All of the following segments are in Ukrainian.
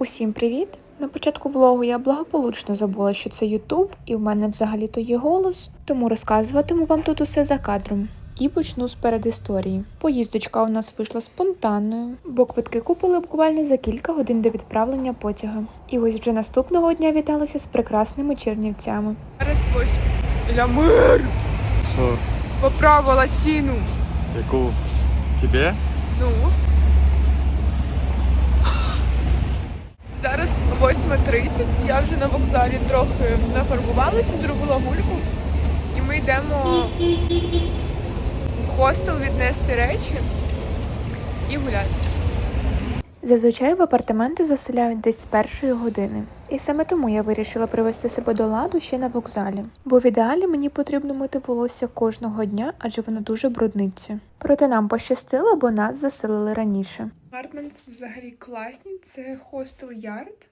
Усім привіт! На початку влогу я благополучно забула, що це Ютуб, і в мене взагалі-то є голос, тому розказуватиму вам тут усе за кадром. І почну з передісторії. Поїздочка у нас вийшла спонтанною, бо квитки купили буквально за кілька годин до відправлення потяга. І ось вже наступного дня віталися з прекрасними чернівцями. Зараз ось Лямир Що? поправила сіну. Яку? Тебе? Ну. Зараз 8.30, я вже на вокзалі трохи нафарбувалася, зробила гульку. І ми йдемо в хостел віднести речі і гуляти. Зазвичай в апартаменти заселяють десь з першої години. І саме тому я вирішила привести себе до ладу ще на вокзалі. Бо в ідеалі мені потрібно мити волосся кожного дня, адже воно дуже брудниться. Проте нам пощастило, бо нас заселили раніше. Апартментс взагалі класні, це хостел Ярд.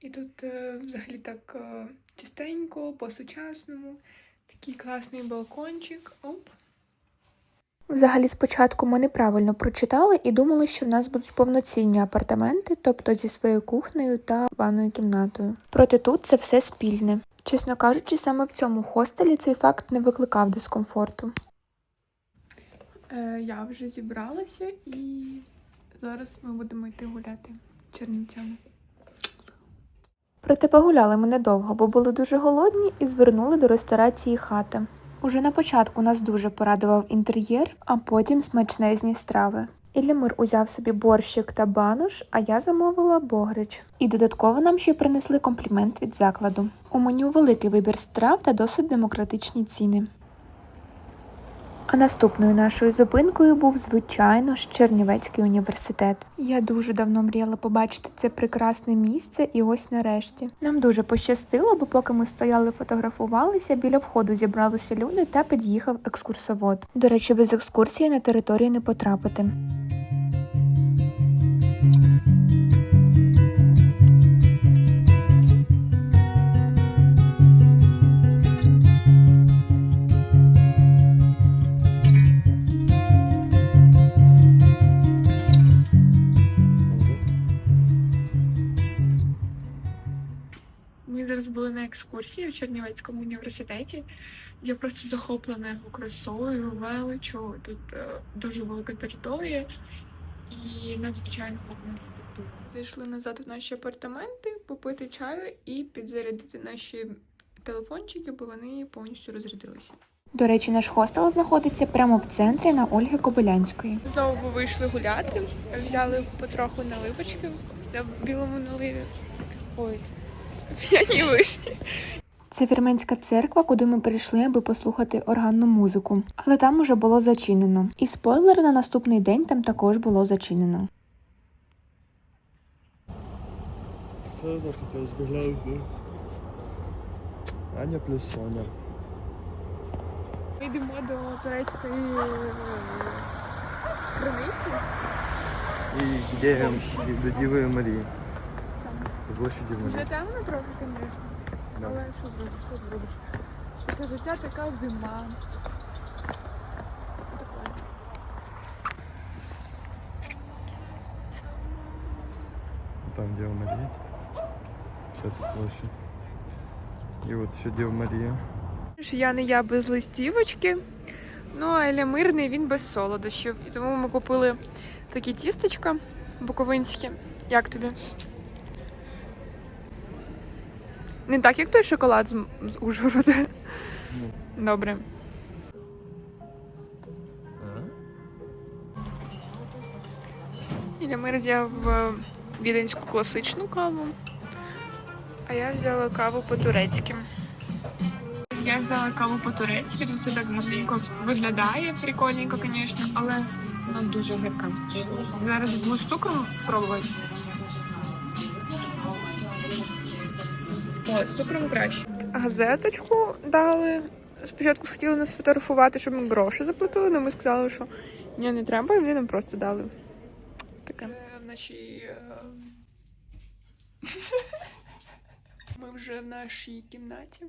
І тут е, взагалі так е, чистенько, по-сучасному. Такий класний балкончик. Оп. Взагалі, спочатку ми неправильно прочитали і думали, що в нас будуть повноцінні апартаменти, тобто зі своєю кухнею та ванною кімнатою. Проте тут це все спільне. Чесно кажучи, саме в цьому хостелі цей факт не викликав дискомфорту. Е, я вже зібралася і зараз ми будемо йти гуляти чернівцями. Проте погуляли ми недовго, бо були дуже голодні і звернули до ресторації хата. Уже на початку нас дуже порадував інтер'єр, а потім смачнезні страви. Іллямир узяв собі борщик та бануш, а я замовила богрич. І додатково нам ще принесли комплімент від закладу. У меню великий вибір страв та досить демократичні ціни. А наступною нашою зупинкою був, звичайно ж, Чернівецький університет. Я дуже давно мріяла побачити це прекрасне місце, і ось нарешті. Нам дуже пощастило, бо поки ми стояли фотографувалися, біля входу зібралися люди та під'їхав екскурсовод. До речі, без екскурсії на територію не потрапити. Екскурсії в Чернівецькому університеті. Я просто захоплена його красою, величу. Тут е, дуже велика територія і надзвичайно гарна архітектура. Зайшли назад в наші апартаменти, попити чаю і підзарядити наші телефончики, бо вони повністю розрядилися. До речі, наш хостел знаходиться прямо в центрі на Ольги Кобилянської. Знову вийшли гуляти, взяли потроху наливочки на білому наливі. Ой, п'яні вишні. Це вірменська церква, куди ми прийшли, аби послухати органну музику. Але там уже було зачинено. І спойлер на наступний день там також було зачинено. Все захотілося б. Аня плюс Соня. Ми йдемо до турецької е, криниці. І де до Діви Марії. Площаді Вже Марії. темно трохи, звісно. Да. Але що зробиш, що зробиш? Таке життя така зима. Там Діва Марія. Ще площа. І от ще Діва Марія. Я не я без листівочки. Ну, а Еля мирний, він без солодощів. І тому ми купили такі тістечка буковинські. Як тобі? Не так, як той шоколад з, з Ужгорода. Добре. Іля Мир взяв е, віденську класичну каву, а я взяла каву по-турецьки. Я взяла каву по-турецьки, тут все так гарненько виглядає, прикольненько, звісно, але вона дуже гірка. Зараз буду з цукром пробувати. О, з цукром краще. Газеточку дали. Спочатку хотіли нас фотографувати, щоб ми гроші заплатили, але ми сказали, що ні, не треба, і вони нам просто дали. Таке. В нашій. Ми вже в нашій кімнаті.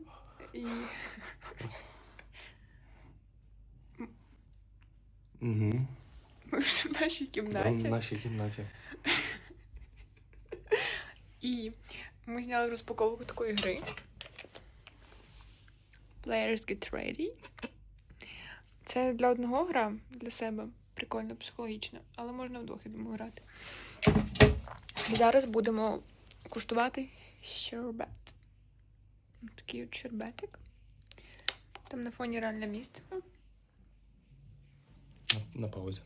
І Угу. ми вже в нашій кімнаті. нашій кімнаті. І ми зняли розпаковку такої гри. Players Get Ready. Це для одного гра, для себе. Прикольно, психологічно, але можна вдвох, я думаю, грати. І зараз будемо куштувати щербет. Такий от щербетик. Там на фоні реальне місце. На паузі.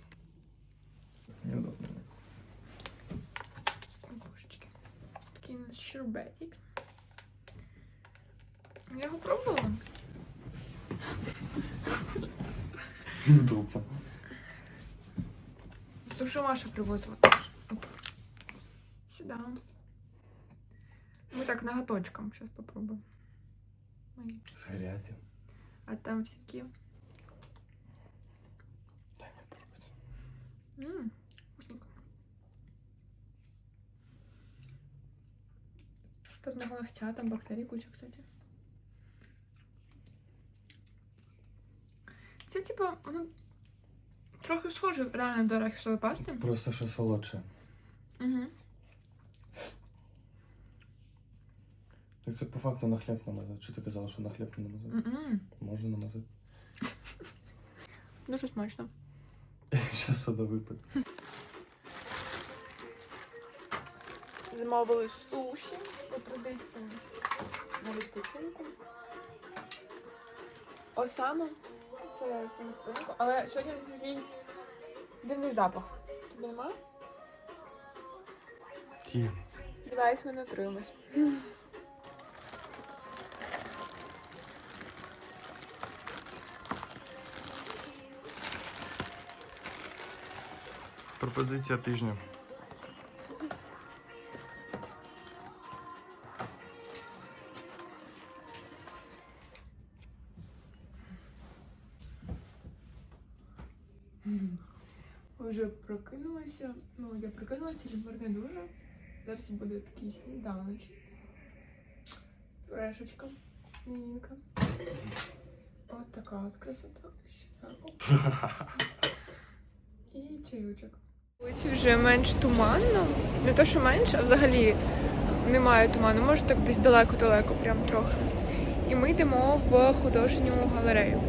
Ой, Такий щербетик. Я його пробувала. Тупо. Це що Маша привозила. Оп. Сюда. Мы так ноготочком сейчас попробуем. Ой, З грязю. А там всякие. Та не Что на локтя, там бактерий куча, кстати. Це типа, воно трохи схоже реально до арахісової пасти. Просто що солодше. Угу. Так це по факту на хліб намазати. Чи ти казала, що на хліб не намазати? М-м. Можна намазати. Дуже смачно. Зараз сода випаде. Замовили суші по традиції на відпочинку. Осама. Це самостійно. Але сьогодні якийсь дивний запах. Тобі нема? Ті. Сподіваюсь, ми не отримаємось. Пропозиція тижня. Ну, я прокинулася, Єгор не дуже. Зараз буде такий сніданочок. Пюрешечка, мінінка. От така от красота. І чайочок. Вулиці вже менш туманно. Не то, що менш, а взагалі немає туману. Може так десь далеко-далеко, прям трохи. І ми йдемо в художню галерею.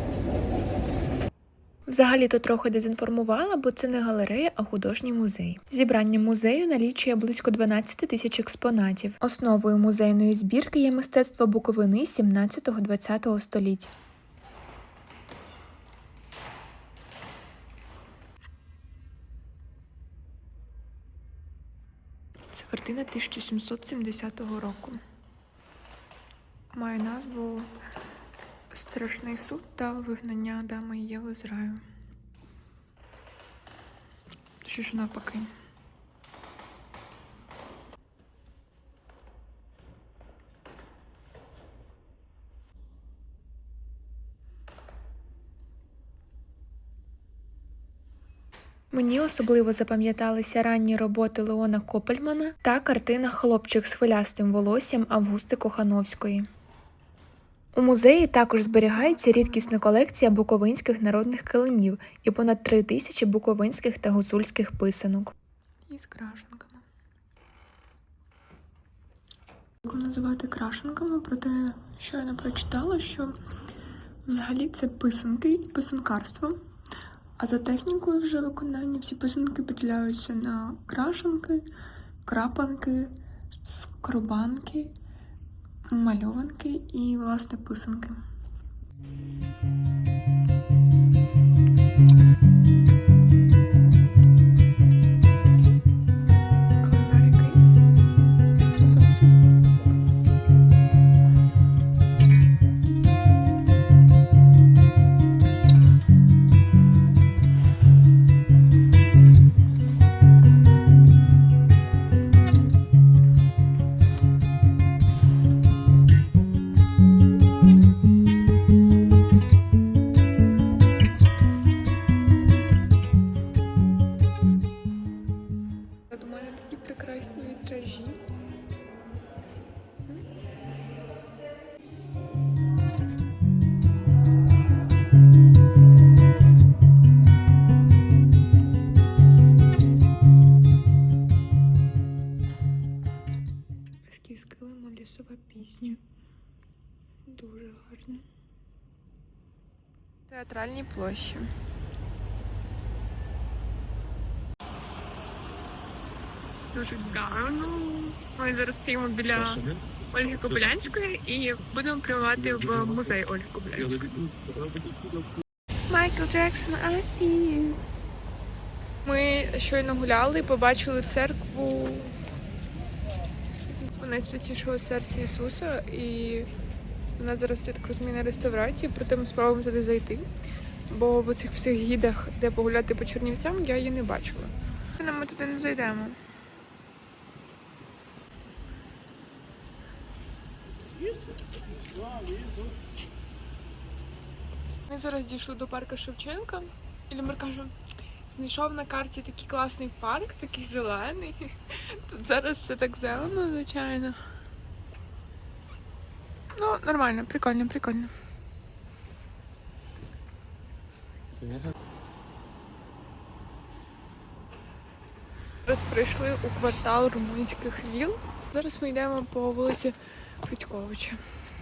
Взагалі-то трохи дезінформувала, бо це не галерея, а художній музей. Зібрання музею налічує близько 12 тисяч експонатів. Основою музейної збірки є мистецтво Буковини 17-20 століття. Це картина 1770 року. Має назву Страшний суд та вигнання Адама і Єви з раю. Чи ж навпаки? Мені особливо запам'яталися ранні роботи Леона Копельмана та картина Хлопчик з хвилястим волоссям Августи Кохановської. У музеї також зберігається рідкісна колекція буковинських народних килимів і понад три тисячі буковинських та гуцульських писанок. І з крашенками. Називати крашенками, проте щойно прочитала, що взагалі це писанки і писанкарство. А за технікою вже виконання всі писанки поділяються на крашенки, крапанки, скрубанки, мальованки і, власне, писанки. Театральній площі. Дуже гарно. Ми зараз стоїмо біля Ольги Кобилянської і будемо прямувати в музей Ольги Кобилянської. Майкл Джексон, I see you. Ми щойно гуляли і побачили церкву найсвятішого серця Ісуса, і вона зараз я так розумію, на реставрації, проте ми спробуємо туди зайти. Бо в цих всіх гідах, де погуляти по Чернівцям, я її не бачила. Ми туди не зайдемо. Ми зараз дійшли до парку Шевченка, і Лімер каже, знайшов на карті такий класний парк, такий зелений. Тут зараз все так зелено, звичайно. Ну, нормально, прикольно, прикольно. Зараз прийшли у квартал румунських віл. Зараз ми йдемо по вулиці Федьковича.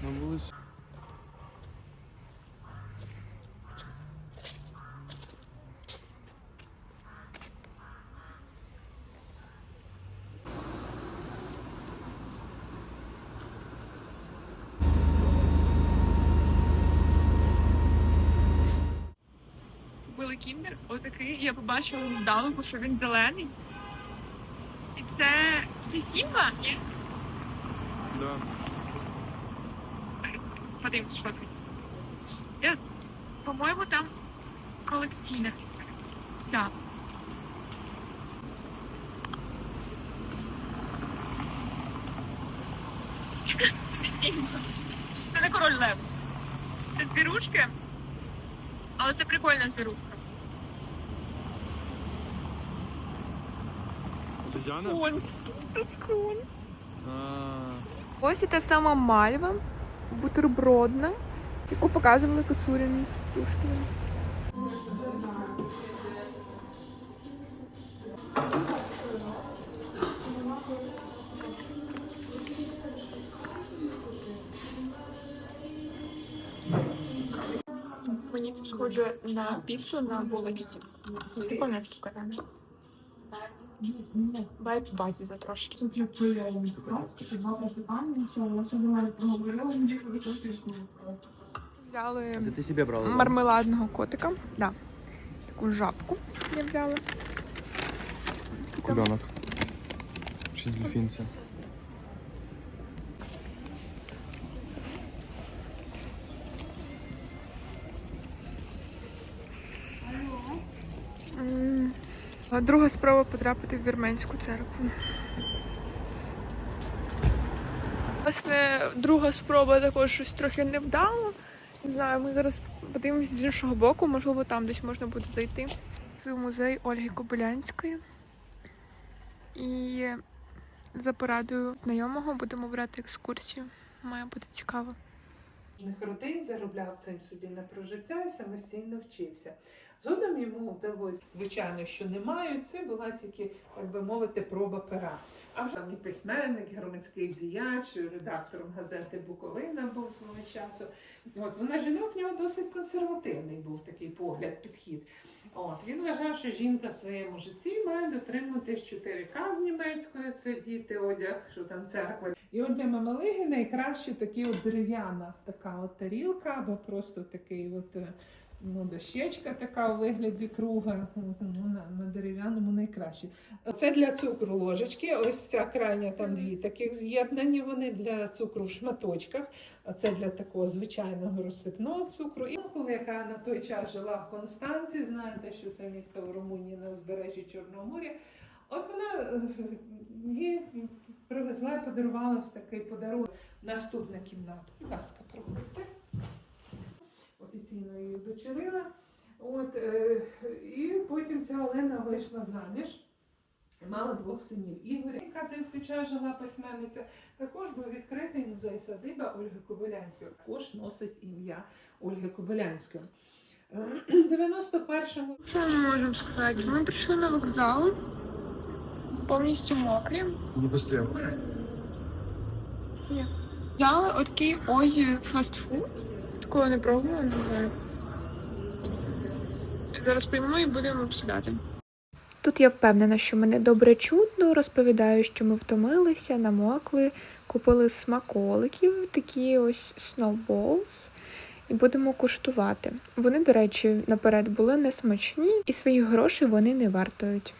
На вулиці. Купили кіндер, отакий. Я побачила здалеку, що він зелений. І це. Це Сімба? Ні? Да. Подивимось, що тут. Я, по-моєму, там колекційне. Так. Сімба. Це не король лев. Це звірушки. Але це прикольна звірушка. Це Зяна? Скунс. Це скунс. Ось і та сама мальва, бутербродна, яку показували Кацуріні з Пушкіним. Мені це схоже на піцу на булочці. Прикольна штука там. Байт в базі за трошки. Взяли Це ти себе брала? мармеладного котика. Да. Таку жабку я взяла. Куданок. Чи дельфінця? А Друга спроба потрапити в вірменську церкву. Власне, друга спроба також щось трохи невдало. Не знаю, ми зараз подивимося з іншого боку, можливо, там десь можна буде зайти. Це музей Ольги Кобилянської. І за порадою знайомого будемо брати екскурсію. Має бути цікаво. Родин заробляв цим собі на прожиття і самостійно вчився. Згодом йому вдалося, звичайно, що не мають. Це була тільки, так би мовити, проба пера. А вже і письменник, громадський діяч, редактором газети Буковина був свого часу. От вона жінок в нього досить консервативний був такий погляд, підхід. От він вважав, що жінка в своєму житті має дотримуватись 4К з німецької, це діти, одяг, що там церква. І от для мамалиги найкраще такі от дерев'яна така от тарілка, або просто такий от. Ну, дощечка така у вигляді круга, ну, на, на дерев'яному найкраще. Це для цукру ложечки. Ось ця крайня там дві таких з'єднані. Вони для цукру в шматочках. А це для такого звичайного розсипного цукру. І коли яка на той час жила в Констанці, знаєте, що це місто в Румунії на узбережжі Чорного моря. От вона е, їй привезла і подарувала ось такий подарунок. Наступна кімната. Будь ласка, проходьте. Офіційно її дочерила. От, е, і потім ця Олена вийшла заміж. Мала двох синів. Ігоря, яка в свій жила письменниця, також був відкритий музей садиба Ольги Кобилянської. Також носить ім'я Ольги Кобилянської. Е, 91-му Що ми можемо сказати? Ми прийшли на вокзал, повністю мокрі. Не быстрее. Взяли от такий Озі фастфуд. Такого не пробувала, не знаю. Зараз приймемо і будемо обсідати. Тут я впевнена, що мене добре чутно. Розповідаю, що ми втомилися, намокли, купили смаколиків, такі ось snowballs, і будемо куштувати. Вони, до речі, наперед були несмачні, і своїх грошей вони не вартують.